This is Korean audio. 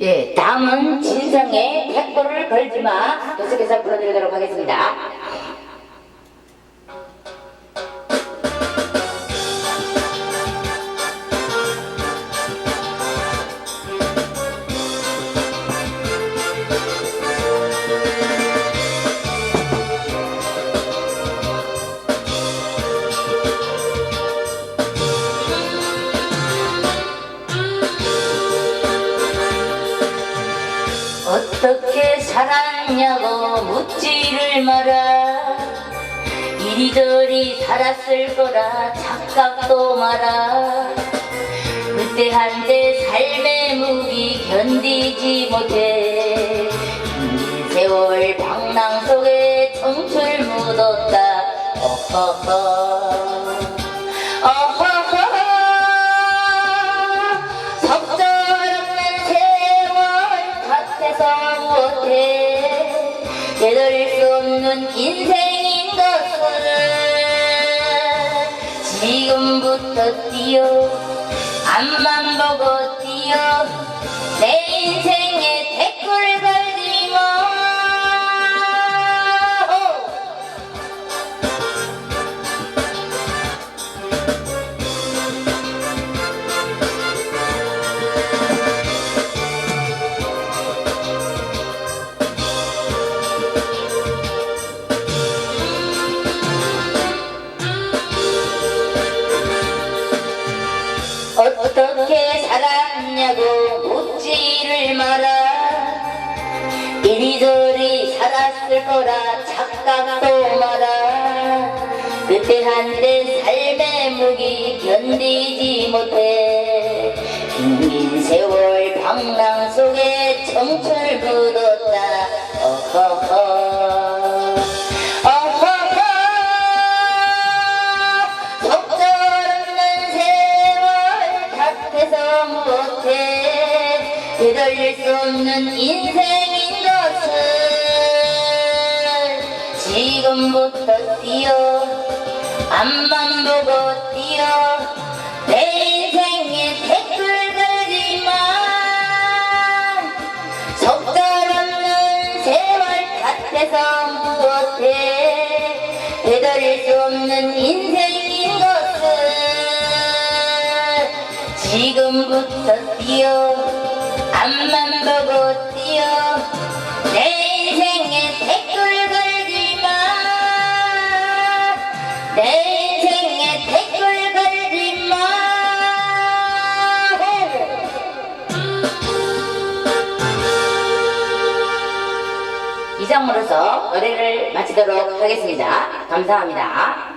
예, 다음은 진성의 백골을 걸지마 계속해서 불러드리도록 하겠습니다. 어떻게 살았냐고 묻지를 마라. 이리저리 살았을 거라 착각도 마라. 그때 한때 삶의 무기 견디지 못해. 긴 세월 방랑 속에 청출 묻었다. 어허허 못해 되돌릴 수 없는 인생인 것을 지금부터 뛰어 앞만 보고 뛰어 내 인생 어떻게 살았냐고 묻지를 마라. 이리저리 살았을 거라 착각도 마라. 그때 한때 삶의 무기 견디지 못해. 긴 세월 방랑 속에 청출 묻었다. 어허허 못해 되돌릴 수 없는 인생인 것을 지금부터 뛰어 앞만 보고 뛰어 내 인생에 댓글 걸지 마 적절없는 세월 탓해서 못해 되돌릴 수 없는 인생 지금부터 뛰어. 앞만 보고 뛰어. 내 인생에 댓글 걸지 마내 인생에 댓글 걸지 마. 이상으로서 노래를 마치도록 하겠습니다. 감사합니다.